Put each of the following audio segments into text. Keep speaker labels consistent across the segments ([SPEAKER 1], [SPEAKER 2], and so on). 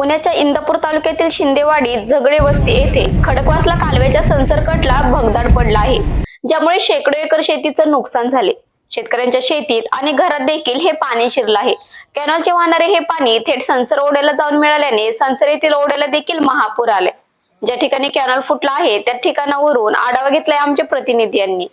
[SPEAKER 1] पुण्याच्या इंदापूर तालुक्यातील शिंदेवाडी झगडे वस्ती येथे खडकवासला कालव्याच्या संसर्कटला भगदाड पडला आहे ज्यामुळे शेकडो एकर शेतीचं नुकसान झाले. शेतकऱ्यांच्या शेतीत आणि घरात देखील हे पाणी शिरलं आहे. कॅनलचे वाहणारे हे पाणी थेट संसर ओढ्याला जाऊन मिळाल्याने संसर येथील ओढ्याला देखील महापूर आले. ज्या ठिकाणी कॅनल फुटला आहे त्या ठिकाणावरून आढावा घेतलाय आमच्या प्रतिनिधी यांनी.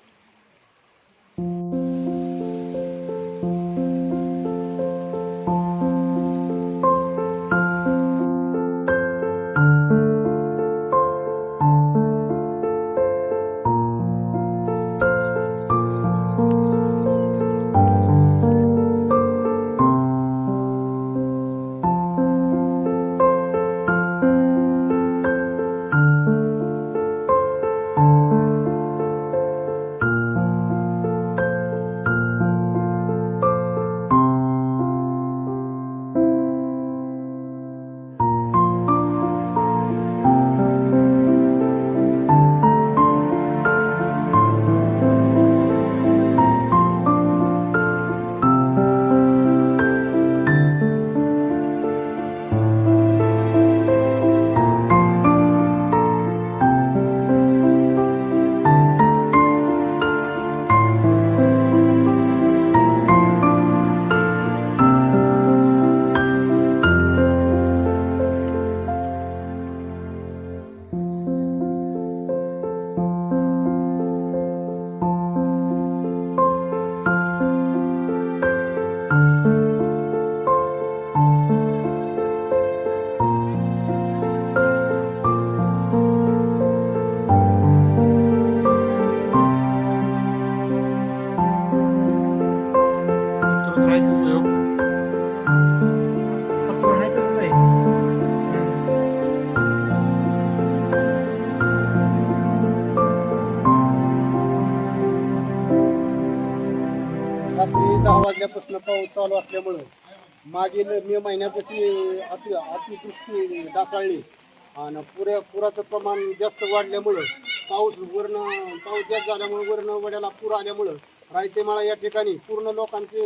[SPEAKER 2] रात्री दहा वाजल्यापासून पाऊस चालू असल्यामुळं मागील मे महिन्यात जशी अति अतिवृष्टी डासाळली आणि पुऱ्या पुराचं प्रमाण जास्त वाढल्यामुळं पाऊस वरणं पाऊस जास्त झाल्यामुळं वरणं वड्याला पूर आल्यामुळं रायतेमाळा या ठिकाणी पूर्ण लोकांचे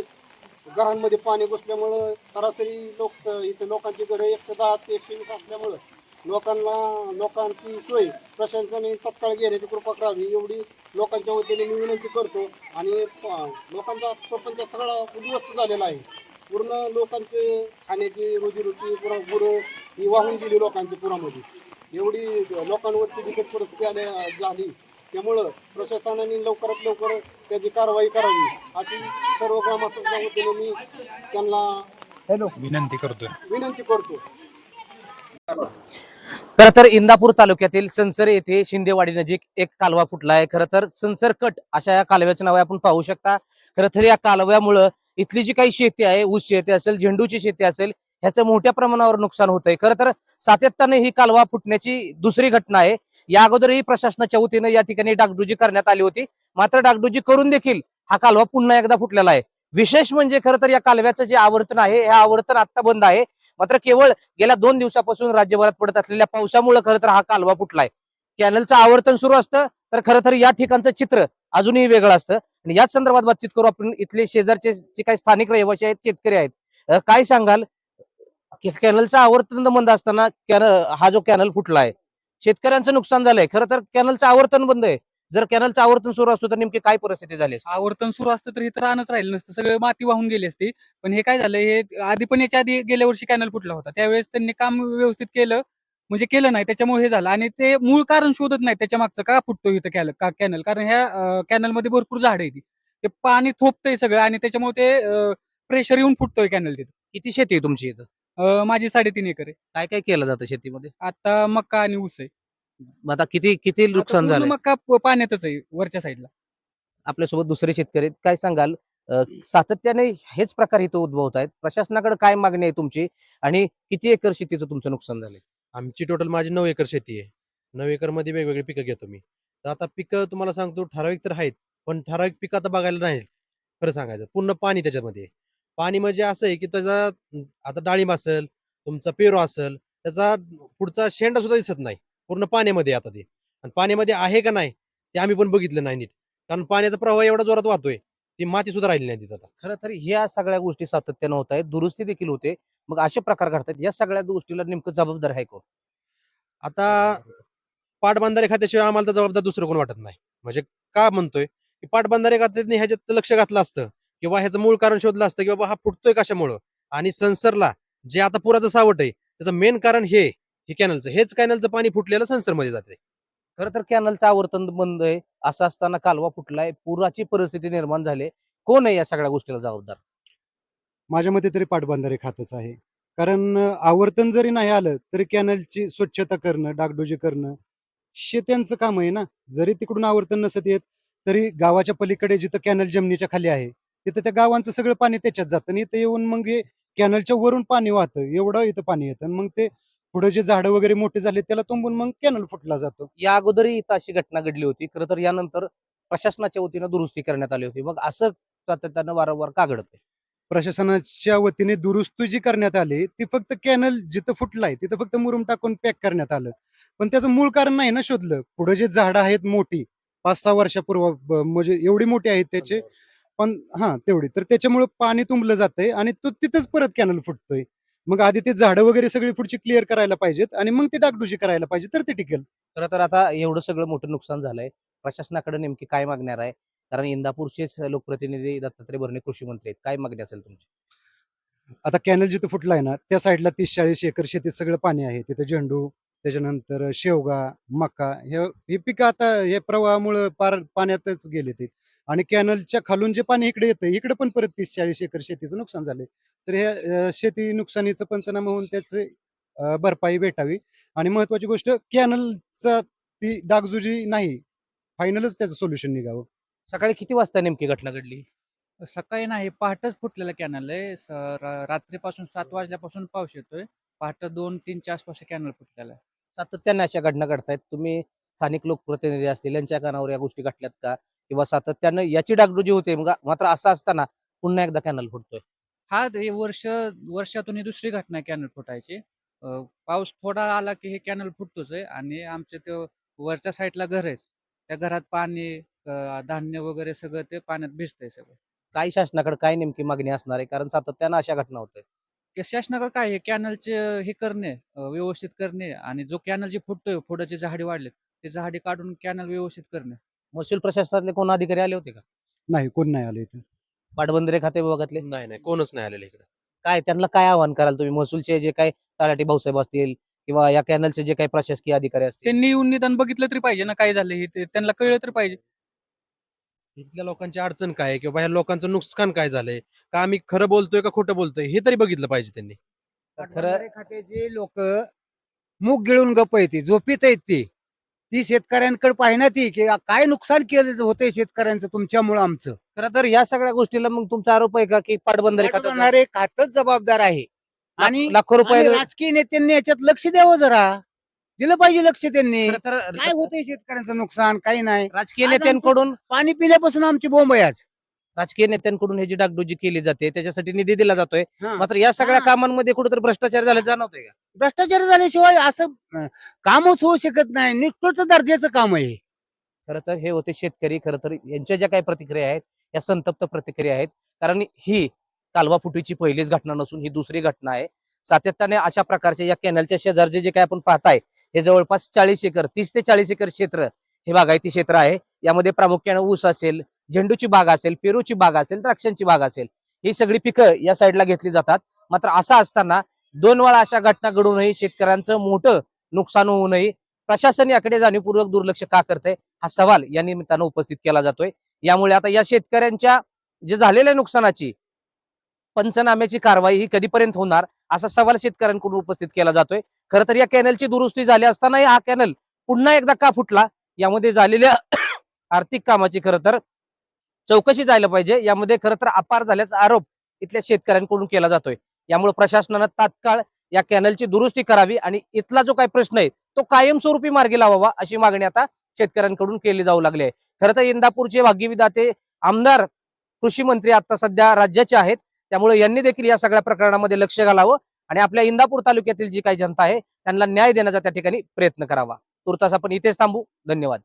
[SPEAKER 2] घरांमध्ये पाणी घुसल्यामुळं सरासरी लोक इथं लोकांची घरं एकशे दहा ते एकशे वीस असल्यामुळं लोकांना लोकांची सोय प्रशासनाने तत्काळ घेण्याची कृपा करावी एवढी लोकांच्या वतीने मी विनंती करतो. आणि लोकांचा प्रपंच सगळा उद्ध्वस्त झालेला आहे. पूर्ण लोकांचे खाण्याची रोजीरोटी पुरा गुरं ही वाहून गेली लोकांच्या पुरामध्ये. एवढी लोकांवरती बिकट परिस्थिती आल्या झाली. त्यामुळं प्रशासनाने लवकरात लवकर त्याची कारवाई करावी अशी सर्व ग्रामस्थांच्या वतीने मी त्यांना हॅलो.
[SPEAKER 3] विनंती करतोय.
[SPEAKER 2] विनंती करतो.
[SPEAKER 4] खरं तर इंदापूर तालुक्यातील संसर येथे शिंदेवाडी नजीक एक कालवा फुटला आहे. खरं तर संसर कट अशा या कालव्याचं नाव आपण पाहू शकता. खरं तर या कालव्यामुळं इथली जी काही शेती आहे ऊस शेती असेल झेंडूची शेती असेल ह्याचं मोठ्या प्रमाणावर नुकसान होत आहे खरं तर सातत्याने ही कालवा फुटण्याची दुसरी घटना आहे. या अगोदरही प्रशासनाच्या वतीनं या ठिकाणी डागडुजी करण्यात आली होती. मात्र डागडुजी करून देखील हा कालवा पुन्हा एकदा फुटलेला आहे. विशेष म्हणजे खरं तर या कालव्याचं जे आवर्तन आहे हे आवर्तन आता बंद आहे. मात्र केवळ गेल्या दोन दिवसापासून राज्यभरात पडत असलेल्या पावसामुळे खरं तर हा कालवा फुटलाय. कॅनलचं आवर्तन सुरू असतं तर खरं तर या ठिकाणचं चित्र अजूनही वेगळं असतं. आणि याच संदर्भात बातचीत करू आपण इथले शेजारचे जे काही स्थानिक रहिवासी आहेत शेतकरी आहेत. काय सांगाल? कॅनलचं आवर्तन बंद असताना कॅनल हा जो कॅनल फुटला आहे शेतकऱ्यांचं नुकसान झालंय. खरं तर कॅनलचं आवर्तन बंद आहे. जर कॅनलचं आवर्तन सुरू असतं तर नेमकी काय परिस्थिती झाली असती?
[SPEAKER 5] आवर्तन सुरू असतं तर इथं राहणंच राहिलं नसतं. सगळं माती वाहून गेली असती. पण हे काय झालं हे आधी पण याच्या आधी गेल्या वर्षी कॅनल फुटला होता. त्यावेळेस त्यांनी काम व्यवस्थित केलं म्हणजे केलं नाही त्याच्यामुळे हे झालं. आणि ते मूळ कारण शोधत नाही त्याच्या मागचं का फुटतो इथं कॅल का कॅनल कारण ह्या कॅनलमध्ये भरपूर झाड आहे ती ते पाणी थोपतंय सगळं आणि त्याच्यामुळे ते प्रेशर येऊन फुटतोय कॅनल तिथं.
[SPEAKER 4] किती शेती आहे तुमची इथं?
[SPEAKER 5] अं, माझी साडेतीन एकर आहे.
[SPEAKER 4] काय काय केलं जातं शेतीमध्ये?
[SPEAKER 5] आता मक्का आणि ऊस आहे.
[SPEAKER 4] मग आता किती किती नुकसान झालं
[SPEAKER 5] मक्का प- पाण्यातच आहे वरच्या साईडला.
[SPEAKER 4] आपल्यासोबत दुसरे शेतकरी आहेत. काय सांगाल? अ, सातत्याने हेच प्रकार इथं उद्भवत आहेत. प्रशासनाकडे काय मागणी आहे तुमची? आणि किती एकर शेतीचं तुमचं नुकसान झालंय?
[SPEAKER 6] आमची टोटल माझी नऊ एकर शेती आहे. नऊ एकरमध्ये वेगवेगळी पिकं घेतो मी. तर आता पिकं तुम्हाला सांगतो ठराविक तर आहेत पण ठराविक पिकं आता बघायला नाही खरं सांगायचं पूर्ण पाणी त्याच्यामध्ये आहे. पाणी म्हणजे असं आहे की त्याचा अं, आता डाळिंब असेल तुमचा पेरू असेल त्याचा पुढचा शेंडा सुद्धा दिसत नाही. पूर्ण पाण्यामध्ये आता ते. आणि पाण्यामध्ये आहे का नाही ते आम्ही पण बघितलं नाही नीट. कारण पाण्याचा प्रवाह एवढा जोरात वाहतोय ती माती सुद्धा राहिली नाही तिथं आता.
[SPEAKER 4] खरं तर ह्या सगळ्या गोष्टी सातत्यानं होत आहेत. दुरुस्ती देखील होते. मग असे प्रकार घडतात. या सगळ्या गोष्टीला नेमकं जबाबदार आहे कोण?
[SPEAKER 6] आता पाटबंधारे खात्याशिवाय आम्हाला तर जबाबदार दुसरं कोण वाटत नाही. म्हणजे का म्हणतोय? की पाटबंधारे खात्याने ह्याच्यात लक्ष घातलं असतं किंवा ह्याचं मूळ कारण शोधलं असतं की बाबा हा फुटतोय कशामुळं? आणि संसरला जे आता पुराचं सावट आहे त्याचं मेन कारण हे हे कॅनलचं हेच कॅनलचं पाणी फुटलेलं संसरमध्ये जाते
[SPEAKER 4] खरं तर कॅनलचं आवर्तन बंद आहे असं असताना कालवा फुटलाय पुराची परिस्थिती निर्माण झाली कोण आहे या सगळ्या गोष्टीला जबाबदार?
[SPEAKER 7] माझ्या मते तरी पाटबंधारे खातच आहे. कारण आवर्तन जरी नाही आलं तरी कॅनलची स्वच्छता करणं डागडोजी करणं हे त्यांचं काम आहे ना. जरी तिकडून आवर्तन नसत येत तरी गावाच्या पलीकडे जिथं कॅनल जमिनीच्या खाली आहे तिथं त्या गावांचं सगळं पाणी त्याच्यात जातं. आणि इथं येऊन मग हे कॅनलच्या वरून पाणी वाहतं. एवढं इथं पाणी येतं. आणि मग ते पुढे जे झाडं वगैरे मोठे झाले त्याला तुंबून मग कॅनल फुटला जातो.
[SPEAKER 4] या अगोदरही इथं अशी घटना घडली होती. खरं तर यानंतर प्रशासनाच्या वतीनं दुरुस्ती करण्यात आली होती. मग असं सातत्यानं वारंवार का घडतंय?
[SPEAKER 7] प्रशासनाच्या वतीने दुरुस्ती जी करण्यात आली ती फक्त कॅनल जिथं फुटलाय तिथं फक्त मुरुम टाकून पॅक करण्यात आलं. पण त्याचं मूळ कारण नाही ना शोधलं. पुढे जे झाडं आहेत मोठी पाच सहा वर्षापूर्व म्हणजे एवढी मोठी आहेत त्याचे. पण हा तेवढी. तर त्याच्यामुळे पाणी तुंबलं जातंय आणि तो तिथंच परत कॅनल फुटतोय. मग आधी ते झाडं वगैरे सगळी पुढची क्लिअर करायला पाहिजेत आणि मग ते डागडुशी करायला पाहिजे तर ते टिकेल.
[SPEAKER 4] खरं तर आता एवढं सगळं मोठं नुकसान झालंय. प्रशासनाकडे नेमकी काय मागणार आहे? कारण इंदापूरचेच लोकप्रतिनिधी दत्तात्रय भरणे कृषी मंत्री आहेत. काय मागणी असेल तुमची?
[SPEAKER 7] आता कॅनल जिथं फुटलाय ना त्या साईडला तीस चाळीस एकर शेतीत सगळं पाणी आहे. तिथे झेंडू त्याच्यानंतर शेवगा मका हे हे पिकं आता हे प्रवाहामुळं पार पाण्यातच गेले ते आणि कॅनलच्या खालून जे पाणी इकडे येतं इकडे पण परत तीस चाळीस एकर शेतीचं नुकसान झाले तर हे शेती नुकसानीचं पंचनामा होऊन त्याचे भरपाई भेटावी. आणि महत्वाची गोष्ट कॅनलचा ती डागजुजी नाही. फायनलच त्याचं सोल्युशन निघावं.
[SPEAKER 4] सकाळी किती वाजता नेमकी घटना घडली?
[SPEAKER 5] सकाळी नाही पहाटच फुटलेला कॅनल आहे. स- रा- रात्रीपासून सात वाजल्यापासून पाऊस येतोय. पहाटे दोन तीनच्या आसपास कॅनल फुटलेला आहे.
[SPEAKER 4] सातत्याने अशा घटना घडतायत. तुम्ही स्थानिक लोकप्रतिनिधी असतील यांच्या कानावर या गोष्टी घटल्यात का? किंवा सातत्यानं याची डागडुजी होते मग मात्र असं असताना पुन्हा एकदा कॅनल फुटतोय.
[SPEAKER 5] हा हे वर्ष वर्षातून ही दुसरी घटना कॅनल फुटायची. पाऊस थोडा आला की हे कॅनल फुटतोच आहे आणि आमच्या ते वरच्या साईडला घर आहेत. त्या घरात पाणी धान्य वगैरे सगळं ते पाण्यात भिजतंय सगळं.
[SPEAKER 4] काय शासनाकडे काय नेमकी मागणी असणार आहे? कारण सातत्यानं अशा घटना होत आहेत
[SPEAKER 5] शासनाकडे काय आहे? कॅनलचे हे करणे व्यवस्थित करणे आणि जो कॅनल जे फुटतोय पुढे झाडे वाढलेत ते झाडे काढून कॅनल व्यवस्थित करणे.
[SPEAKER 4] महसूल प्रशासनातले कोण अधिकारी आले होते का?
[SPEAKER 7] नाही कोण नाही आलं इथं.
[SPEAKER 4] पाटबंधारे खाते विभागातले?
[SPEAKER 6] नाही नाही कोणच नाही आलेलं इकडे.
[SPEAKER 4] काय त्यांना काय आव्हान कराल तुम्ही? महसूलचे जे काही तलाठी भाऊसाहेब असतील किंवा या कॅनलचे जे काही प्रशासकीय अधिकारी असतील?
[SPEAKER 5] त्यांनी येऊन निदान बघितलं तरी पाहिजे ना काय झालं हे ते. त्यांना कळलं तरी पाहिजे.
[SPEAKER 6] इथल्या लोकांची अडचण काय आहे किंवा ह्या लोकांचं नुकसान काय झालंय? का आम्ही खरं बोलतोय का खोटं बोलतोय? हे तरी बघितलं पाहिजे त्यांनी.
[SPEAKER 4] खरं
[SPEAKER 8] खात्याचे लोक मूग गिळून गप येते झोपीत आहेत ती. ती शेतकऱ्यांकडे पाहिना ती की काय नुकसान केलं होतंय शेतकऱ्यांचं तुमच्यामुळं आमचं?
[SPEAKER 4] खरं तर या सगळ्या गोष्टीला मग तुमचा आरोप आहे का की पाटबंधारे
[SPEAKER 8] पाठवणारे खातच जबाबदार आहे. आणि
[SPEAKER 4] लाखो
[SPEAKER 8] आणि
[SPEAKER 4] रुपये
[SPEAKER 8] राजकीय नेत्यांनी याच्यात लक्ष द्यावं जरा. दिलं पाहिजे लक्ष त्यांनी.
[SPEAKER 4] खरं तर
[SPEAKER 8] काय होतंय शेतकऱ्यांचं नुकसान? काही नाही.
[SPEAKER 4] राजकीय
[SPEAKER 8] आज आमचं-
[SPEAKER 4] नेत्यांकडून
[SPEAKER 8] पाणी पिण्यापासून आमची बोंब आहे आज.
[SPEAKER 4] राजकीय नेत्यांकडून हे जी डागडुजी केली जाते त्याच्यासाठी निधी दिला जातोय.
[SPEAKER 8] हा.
[SPEAKER 4] मात्र या सगळ्या
[SPEAKER 8] हा.
[SPEAKER 4] कामांमध्ये कुठेतरी भ्रष्टाचार झाला जाणवतोय का?
[SPEAKER 8] भ्रष्टाचार झाल्याशिवाय असं अं, कामच होऊ शकत नाही. निष्ठोच दर्जाचं काम आहे
[SPEAKER 4] खरं तर हे होते शेतकरी खरं तर यांच्या ज्या काही प्रतिक्रिया आहेत या संतप्त प्रतिक्रिया आहेत. कारण ही कालवा फुटीची पहिलीच घटना नसून ही दुसरी घटना आहे. सातत्याने अशा प्रकारच्या या कॅनलच्या शेजारचे जे काही आपण पाहताय हे जवळपास चाळीस एकर तीस ते चाळीस एकर क्षेत्र हे बागायती क्षेत्र आहे. यामध्ये प्रामुख्याने ऊस असेल झेंडूची बाग असेल पेरूची बाग असेल द्राक्षांची बाग असेल ही सगळी पिकं या साईडला घेतली जातात. मात्र असं असताना दोन वेळा अशा घटना घडूनही शेतकऱ्यांचं मोठं नुकसान होऊ नये प्रशासन याकडे जाणीवपूर्वक दुर्लक्ष का करतंय हा सवाल या निमित्तानं उपस्थित केला जातोय. यामुळे आता या शेतकऱ्यांच्या जे झालेल्या नुकसानाची पंचनाम्याची कारवाई ही कधीपर्यंत होणार असा सवाल शेतकऱ्यांकडून उपस्थित केला जातोय. खरं तर या कॅनलची दुरुस्ती झाली असतानाही हा कॅनल पुन्हा एकदा का फुटला यामध्ये झालेल्या आर्थिक कामाची खरं तर चौकशी जायला पाहिजे. यामध्ये खरं तर अपार झाल्याचा आरोप इथल्या शेतकऱ्यांकडून केला जातोय. यामुळे प्रशासनानं तात्काळ या कॅनलची दुरुस्ती करावी आणि इथला जो काही प्रश्न आहे तो कायमस्वरूपी मार्गी लावावा अशी मागणी आता शेतकऱ्यांकडून केली जाऊ लागली आहे. खरं तर इंदापूरचे भाग्यविदाते आमदार कृषी मंत्री आता सध्या राज्याचे आहेत. त्यामुळे यांनी देखील या सगळ्या प्रकरणामध्ये लक्ष घालावं आणि आपल्या इंदापूर तालुक्यातील जी काही जनता आहे त्यांना न्याय देण्याचा त्या ठिकाणी प्रयत्न करावा. तुर्तास आपण इथेच थांबू. धन्यवाद.